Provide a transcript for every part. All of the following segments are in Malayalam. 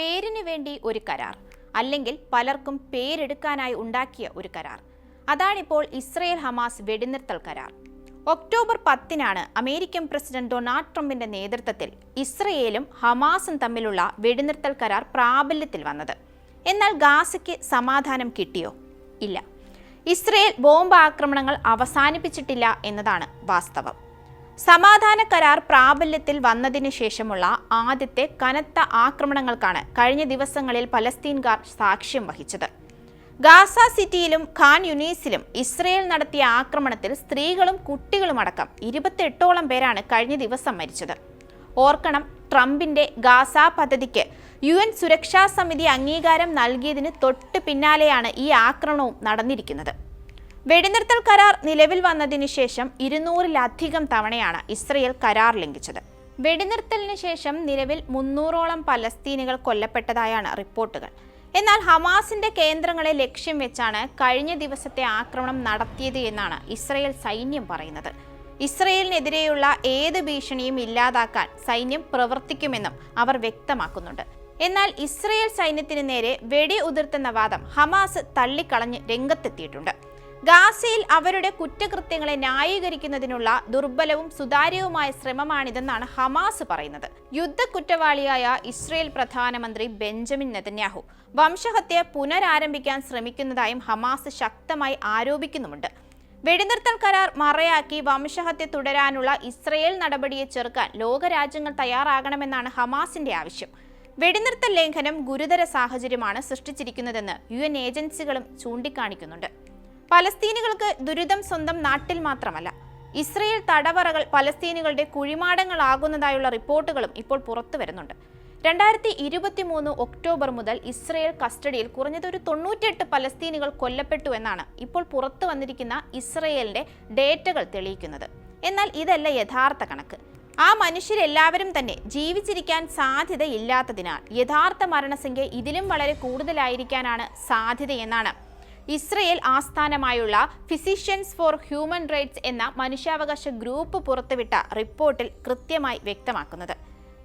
പേരിന് വേണ്ടി ഒരു കരാർ അല്ലെങ്കിൽ പലർക്കും പേരെടുക്കാനായി ഉണ്ടാക്കിയ ഒരു കരാർ. അതാണിപ്പോൾ ഇസ്രയേൽ ഹമാസ് വെടിനിർത്തൽ കരാർ. ഒക്ടോബർ പത്തിനാണ് അമേരിക്കൻ പ്രസിഡന്റ് ഡൊണാൾഡ് ട്രംപിന്റെ നേതൃത്വത്തിൽ ഇസ്രയേലും ഹമാസും തമ്മിലുള്ള വെടിനിർത്തൽ കരാർ പ്രാബല്യത്തിൽ വന്നത്. എന്നാൽ ഗാസയ്ക്ക് സമാധാനം കിട്ടിയോ? ഇല്ല. ഇസ്രയേൽ ബോംബ് ആക്രമണങ്ങൾ അവസാനിപ്പിച്ചിട്ടില്ല എന്നതാണ് വാസ്തവം. സമാധാന കരാർ പ്രാബല്യത്തിൽ വന്നതിന് ശേഷമുള്ള ആദ്യത്തെ കനത്ത ആക്രമണങ്ങൾക്കാണ് കഴിഞ്ഞ ദിവസങ്ങളിൽ പലസ്തീൻകാർ സാക്ഷ്യം വഹിച്ചത്. ഗാസ സിറ്റിയിലും ഖാൻ യുനീസിലും ഇസ്രയേൽ നടത്തിയ ആക്രമണത്തിൽ സ്ത്രീകളും കുട്ടികളുമടക്കം ഇരുപത്തെട്ടോളം പേരാണ് കഴിഞ്ഞ ദിവസം മരിച്ചത്. ഓർക്കണം ട്രംപിന്റെ ഗാസ പദ്ധതിക്ക് യു എൻ സുരക്ഷാ സമിതി അംഗീകാരം നൽകിയതിന് തൊട്ട് പിന്നാലെയാണ് ഈ ആക്രമണവും നടന്നിരിക്കുന്നത്. വെടിനിർത്തൽ കരാർ നിലവിൽ വന്നതിന് ശേഷം ഇരുന്നൂറിലധികം തവണയാണ് ഇസ്രയേൽ കരാർ ലംഘിച്ചത്. വെടിനിർത്തലിന് ശേഷം നിലവിൽ മുന്നൂറോളം പലസ്തീനികൾ കൊല്ലപ്പെട്ടതായാണ് റിപ്പോർട്ടുകൾ. എന്നാൽ ഹമാസിന്റെ കേന്ദ്രങ്ങളെ ലക്ഷ്യം വെച്ചാണ് കഴിഞ്ഞ ദിവസത്തെ ആക്രമണം നടത്തിയത് എന്നാണ് ഇസ്രയേൽ സൈന്യം പറയുന്നത്. ഇസ്രയേലിനെതിരെയുള്ള ഏത് ഭീഷണിയും ഇല്ലാതാക്കാൻ സൈന്യം പ്രവർത്തിക്കുമെന്നും അവർ വ്യക്തമാക്കുന്നുണ്ട്. എന്നാൽ ഇസ്രയേൽ സൈന്യത്തിന് നേരെ വെടി ഉതിർത്തുന്ന വാദം ഹമാസ് തള്ളിക്കളഞ്ഞ് രംഗത്തെത്തിയിട്ടുണ്ട്. ഗാസയിൽ അവരുടെ കുറ്റകൃത്യങ്ങളെ ന്യായീകരിക്കുന്നതിനുള്ള ദുർബലവും സുതാര്യവുമായ ശ്രമമാണിതെന്നാണ് ഹമാസ് പറയുന്നത്. യുദ്ധ കുറ്റവാളിയായ ഇസ്രയേൽ പ്രധാനമന്ത്രി ബെഞ്ചമിൻ നെതന്യാഹു വംശഹത്യ പുനരാരംഭിക്കാൻ ശ്രമിക്കുന്നതായും ഹമാസ് ശക്തമായി ആരോപിക്കുന്നുമുണ്ട്. വെടിനിർത്തൽ കരാർ മറയാക്കി വംശഹത്യ തുടരാനുള്ള ഇസ്രയേൽ നടപടിയെ ചെറുക്കാൻ ലോകരാജ്യങ്ങൾ തയ്യാറാകണമെന്നാണ് ഹമാസിന്റെ ആവശ്യം. വെടിനിർത്തൽ ലംഘനം ഗുരുതര സാഹചര്യമാണ് സൃഷ്ടിച്ചിരിക്കുന്നതെന്ന് യു ഏജൻസികളും ചൂണ്ടിക്കാണിക്കുന്നുണ്ട്. പലസ്തീനികൾക്ക് ദുരിതം സ്വന്തം നാട്ടിൽ മാത്രമല്ല ഇസ്രയേൽ തടവറകൾ പലസ്തീനികളുടെ കുഴിമാടങ്ങളാകുന്നതായുള്ള റിപ്പോർട്ടുകളും ഇപ്പോൾ പുറത്തു വരുന്നുണ്ട്. രണ്ടായിരത്തി ഇരുപത്തി മൂന്ന് ഒക്ടോബർ മുതൽ ഇസ്രയേൽ കസ്റ്റഡിയിൽ കുറഞ്ഞത് ഒരു തൊണ്ണൂറ്റിയെട്ട് പലസ്തീനികൾ കൊല്ലപ്പെട്ടു എന്നാണ് ഇപ്പോൾ പുറത്തു വന്നിരിക്കുന്ന ഇസ്രയേലിന്റെ ഡേറ്റകൾ തെളിയിക്കുന്നത്. എന്നാൽ ഇതല്ല യഥാർത്ഥ കണക്ക്. ആ മനുഷ്യരെല്ലാവരും തന്നെ ജീവിച്ചിരിക്കാൻ സാധ്യതയില്ലാത്തതിനാൽ യഥാർത്ഥ മരണസംഖ്യ ഇതിലും വളരെ കൂടുതലായിരിക്കാനാണ് സാധ്യതയെന്നാണ് ഇസ്രയേൽ ആസ്ഥാനമായുള്ള ഫിസിഷ്യൻസ് ഫോർ ഹ്യൂമൻ റൈറ്റ്സ് എന്ന മനുഷ്യാവകാശ ഗ്രൂപ്പ് പുറത്തുവിട്ട റിപ്പോർട്ടിൽ കൃത്യമായി വ്യക്തമാക്കുന്നത്.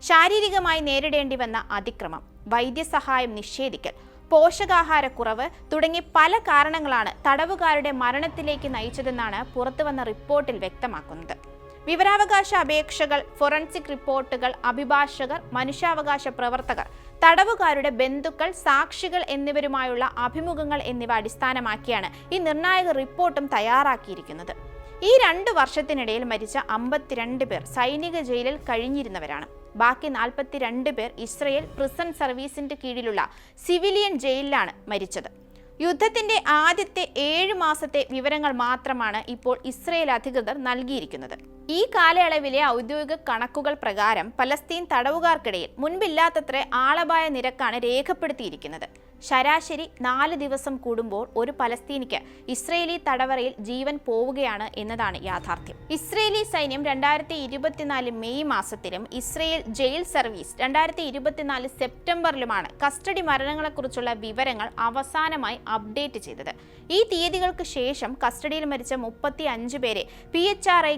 ശാരീരികമായി നേരിടേണ്ടി വന്ന അതിക്രമം വൈദ്യസഹായം നിഷേധിക്കൽ പോഷകാഹാരക്കുറവ് തുടങ്ങി പല കാരണങ്ങളാണ് തടവുകാരുടെ മരണത്തിലേക്ക് നയിച്ചതെന്നാണ് പുറത്തുവന്ന റിപ്പോർട്ടിൽ വ്യക്തമാക്കുന്നത്. വിവരാവകാശ അപേക്ഷകൾ ഫൊറൻസിക് റിപ്പോർട്ടുകൾ അഭിഭാഷകർ മനുഷ്യാവകാശ പ്രവർത്തകർ തടവുകാരുടെ ബന്ധുക്കൾ സാക്ഷികൾ എന്നിവരുമായുള്ള അഭിമുഖങ്ങൾ എന്നിവ അടിസ്ഥാനമാക്കിയാണ് ഈ നിർണായക റിപ്പോർട്ടും തയ്യാറാക്കിയിരിക്കുന്നത്. ഈ രണ്ട് വർഷത്തിനിടയിൽ മരിച്ച അമ്പത്തിരണ്ട് പേർ സൈനിക ജയിലിൽ കഴിഞ്ഞിരുന്നവരാണ്. ബാക്കി നാൽപ്പത്തിരണ്ട് പേർ ഇസ്രയേൽ പ്രിസൺ സർവീസിന്റെ കീഴിലുള്ള സിവിലിയൻ ജയിലിലാണ് മരിച്ചത്. യുദ്ധത്തിന്റെ ആദ്യത്തെ ഏഴ് മാസത്തെ വിവരങ്ങൾ മാത്രമാണ് ഇപ്പോൾ ഇസ്രയേൽ അധികൃതർ നൽകിയിരിക്കുന്നത്. ഈ കാലയളവിലെ ഔദ്യോഗിക കണക്കുകൾ പ്രകാരം പലസ്തീൻ തടവുകാർക്കിടയിൽ മുൻപില്ലാത്തത്ര ആളപായ നിരക്കാണ് രേഖപ്പെടുത്തിയിരിക്കുന്നത്. ശരാശരി നാല് ദിവസം കൂടുമ്പോൾ ഒരു പലസ്തീനിക്ക് ഇസ്രയേലി തടവറയിൽ ജീവൻ പോവുകയാണ് എന്നതാണ് യാഥാർത്ഥ്യം. ഇസ്രയേലി സൈന്യം രണ്ടായിരത്തി ഇരുപത്തിനാല് മെയ് മാസത്തിലും ഇസ്രയേൽ ജയിൽ സർവീസ് രണ്ടായിരത്തി ഇരുപത്തിനാല് സെപ്റ്റംബറിലുമാണ് കസ്റ്റഡി മരണങ്ങളെക്കുറിച്ചുള്ള വിവരങ്ങൾ അവസാനമായി അപ്ഡേറ്റ് ചെയ്തത്. ഈ തീയതികൾക്ക് ശേഷം കസ്റ്റഡിയിൽ മരിച്ച മുപ്പത്തി അഞ്ച് പേരെ പി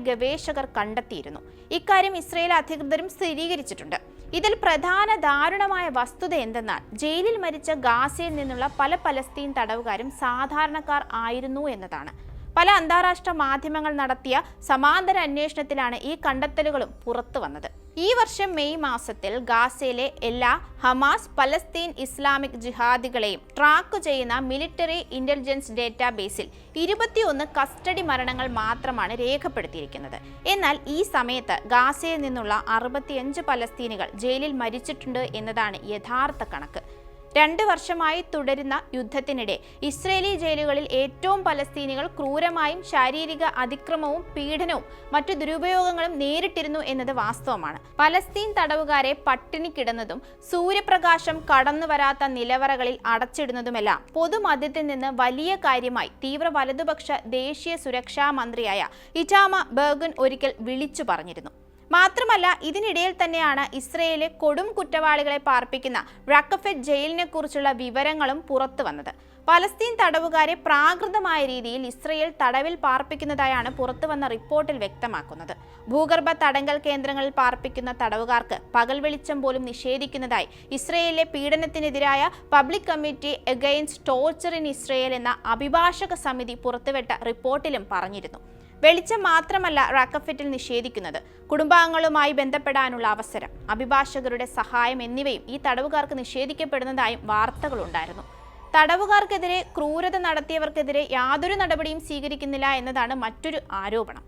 ഗവേഷകർ കണ്ടെത്തിയിരുന്നു. ഇക്കാര്യം ഇസ്രയേൽ അധികൃതരും സ്ഥിരീകരിച്ചിട്ടുണ്ട്. ഇതിൽ പ്രധാന ദാരുണമായ വസ്തുത എന്തെന്നാൽ ജയിലിൽ മരിച്ച ഗാസയിൽ നിന്നുള്ള പല പലസ്തീൻ തടവുകാരും സാധാരണക്കാർ ആയിരുന്നു എന്നതാണ്. പല അന്താരാഷ്ട്ര മാധ്യമങ്ങൾ നടത്തിയ സമാന്തര അന്വേഷണത്തിലാണ് ഈ കണ്ടെത്തലുകളും പുറത്തു വന്നത്. ഈ വർഷം മെയ് മാസത്തിൽ ഗാസയിലെ എല്ലാ ഹമാസ് പലസ്തീൻ ഇസ്ലാമിക് ജിഹാദികളെയും ട്രാക്ക് ചെയ്യുന്ന മിലിറ്ററി ഇന്റലിജൻസ് ഡേറ്റാബേസിൽ ഇരുപത്തിയൊന്ന് കസ്റ്റഡി മരണങ്ങൾ മാത്രമാണ് രേഖപ്പെടുത്തിയിരിക്കുന്നത്. എന്നാൽ ഈ സമയത്ത് ഗാസയിൽ നിന്നുള്ള അറുപത്തിയഞ്ച് പലസ്തീനുകൾ ജയിലിൽ മരിച്ചിട്ടുണ്ട് എന്നതാണ് യഥാർത്ഥ കണക്ക്. രണ്ട് വർഷമായി തുടരുന്ന യുദ്ധത്തിനിടെ ഇസ്രേലി ജയിലുകളിൽ ഏറ്റവും പലസ്തീനികൾ ക്രൂരമായും ശാരീരിക അതിക്രമവും പീഡനവും മറ്റു ദുരുപയോഗങ്ങളും നേരിട്ടിരുന്നു എന്നത് വാസ്തവമാണ്. പലസ്തീൻ തടവുകാരെ പട്ടിണി കിടന്നതും സൂര്യപ്രകാശം കടന്നു വരാത്ത നിലവറകളിൽ അടച്ചിടുന്നതുമെല്ലാം പൊതുമധ്യത്തിൽ നിന്ന് വലിയ കാര്യമായി തീവ്ര വലതുപക്ഷ ദേശീയ സുരക്ഷാ മന്ത്രിയായ ഇറ്റാമ ബർഗൻ ഒരിക്കൽ വിളിച്ചു പറഞ്ഞിരുന്നു. മാത്രമല്ല ഇതിനിടയിൽ തന്നെയാണ് ഇസ്രയേലിലെ കൊടും കുറ്റവാളികളെ പാർപ്പിക്കുന്ന റക്കഫെറ്റ് ജയിലിനെ കുറിച്ചുള്ള വിവരങ്ങളും പുറത്തു വന്നത്. പലസ്തീൻ തടവുകാരെ പ്രാകൃതമായ രീതിയിൽ ഇസ്രയേൽ തടവിൽ പാർപ്പിക്കുന്നതായാണ് പുറത്തുവന്ന റിപ്പോർട്ടിൽ വ്യക്തമാക്കുന്നത്. ഭൂഗർഭ തടങ്കൽ കേന്ദ്രങ്ങളിൽ പാർപ്പിക്കുന്ന തടവുകാർക്ക് പകൽ വെളിച്ചം പോലും നിഷേധിക്കുന്നതായി ഇസ്രയേലിലെ പീഡനത്തിനെതിരായ public committee against torture in Israel എന്ന അഭിഭാഷക സമിതി പുറത്തുവിട്ട റിപ്പോർട്ടിലും പറഞ്ഞിരുന്നു. വെളിച്ചം മാത്രമല്ല റാക്കഫെറ്റിൽ നിഷേധിക്കുന്നത്. കുടുംബാംഗങ്ങളുമായി ബന്ധപ്പെടാനുള്ള അവസരം അഭിഭാഷകരുടെ സഹായം എന്നിവയും ഈ തടവുകാർക്ക് നിഷേധിക്കപ്പെടുന്നതായും വാർത്തകളുണ്ടായിരുന്നു. തടവുകാർക്കെതിരെ ക്രൂരത നടത്തിയവർക്കെതിരെ യാതൊരു നടപടിയും സ്വീകരിക്കുന്നില്ല എന്നതാണ് മറ്റൊരു ആരോപണം.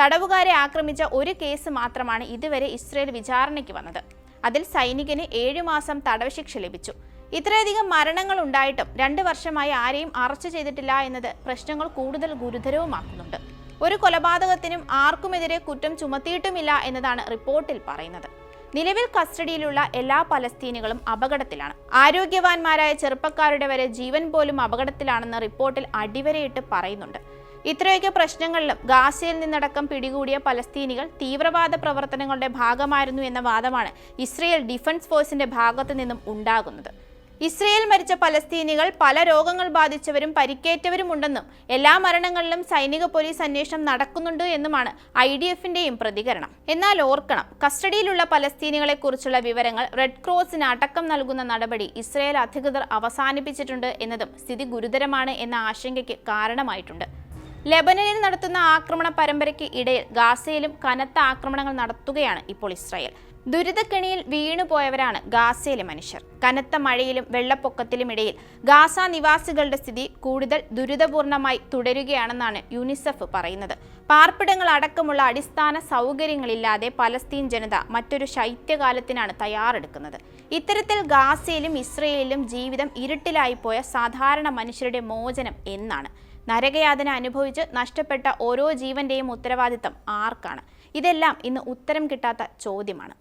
തടവുകാരെ ആക്രമിച്ച ഒരു കേസ് മാത്രമാണ് ഇതുവരെ ഇസ്രയേൽ വിചാരണയ്ക്ക് വന്നത്. അതിൽ സൈനികന് ഏഴു മാസം തടവ് ശിക്ഷ ലഭിച്ചു. ഇത്രയധികം മരണങ്ങൾ ഉണ്ടായിട്ടും രണ്ട് വർഷമായി ആരെയും അറസ്റ്റ് ചെയ്തിട്ടില്ല എന്നത് പ്രശ്നങ്ങൾ കൂടുതൽ ഗുരുതരവുമാക്കുന്നുണ്ട്. ഒരു കൊലപാതകത്തിനും ആർക്കുമെതിരെ കുറ്റം ചുമത്തിയിട്ടുമില്ല എന്നതാണ് റിപ്പോർട്ടിൽ പറയുന്നത്. നിലവിൽ കസ്റ്റഡിയിലുള്ള എല്ലാ പലസ്തീനുകളും അപകടത്തിലാണ്. ആരോഗ്യവാന്മാരായ ചെറുപ്പക്കാരുടെ വരെ ജീവൻ പോലും അപകടത്തിലാണെന്ന് റിപ്പോർട്ടിൽ അടിവരയിട്ട് പറയുന്നുണ്ട്. ഇത്രയൊക്കെ പ്രശ്നങ്ങളിലും ഗാസയിൽ നിന്നടക്കം പിടികൂടിയ പലസ്തീനികൾ തീവ്രവാദ പ്രവർത്തനങ്ങളുടെ ഭാഗമായിരുന്നു എന്ന വാദമാണ് ഇസ്രയേൽ ഡിഫൻസ് ഫോഴ്സിന്റെ ഭാഗത്തു നിന്നും ഉണ്ടാകുന്നത്. ഇസ്രയേൽ മരിച്ച പലസ്തീനികൾ പല രോഗങ്ങൾ ബാധിച്ചവരും പരിക്കേറ്റവരും ഉണ്ടെന്നും എല്ലാ മരണങ്ങളിലും സൈനിക പോലീസ് അന്വേഷണം നടക്കുന്നുണ്ട് എന്നുമാണ് ഐ ഡി എഫിന്റെയും പ്രതികരണം. എന്നാൽ ഓർക്കണം കസ്റ്റഡിയിലുള്ള പലസ്തീനികളെ കുറിച്ചുള്ള വിവരങ്ങൾ റെഡ് ക്രോസിന് അടക്കം നൽകുന്ന നടപടി ഇസ്രയേൽ അധികൃതർ അവസാനിപ്പിച്ചിട്ടുണ്ട് എന്നതും സ്ഥിതി ഗുരുതരമാണ് എന്ന ആശങ്കയ്ക്ക് കാരണമായിട്ടുണ്ട്. ലെബനനിൽ നടത്തുന്ന ആക്രമണ പരമ്പരയ്ക്ക് ഇടയിൽ ഗാസയിലും കനത്ത ആക്രമണങ്ങൾ നടത്തുകയാണ് ഇപ്പോൾ ഇസ്രായേൽ. ദുരിതക്കെണിയിൽ വീണുപോയവരാണ് ഗാസയിലെ മനുഷ്യർ. കനത്ത മഴയിലും വെള്ളപ്പൊക്കത്തിലും ഇടയിൽ ഗാസ നിവാസികളുടെ സ്ഥിതി കൂടുതൽ ദുരിതപൂർണമായി തുടരുകയാണെന്നാണ് യുനിസെഫ് പറയുന്നത്. പാർപ്പിടങ്ങൾ അടക്കമുള്ള അടിസ്ഥാന സൗകര്യങ്ങളില്ലാതെ പലസ്തീൻ ജനത മറ്റൊരു ശൈത്യകാലത്തിനാണ് തയ്യാറെടുക്കുന്നത്. ഇത്തരത്തിൽ ഗാസയിലും ഇസ്രയേലിലും ജീവിതം ഇരുട്ടിലായി പോയ സാധാരണ മനുഷ്യരുടെ മോചനം എന്നാണ്. നരകയാതന അനുഭവിച്ച് നഷ്ടപ്പെട്ട ഓരോ ജീവന്റെയും ഉത്തരവാദിത്തം ആർക്കാണ്? ഇതെല്ലാം ഇന്ന് ഉത്തരം കിട്ടാത്ത ചോദ്യമാണ്.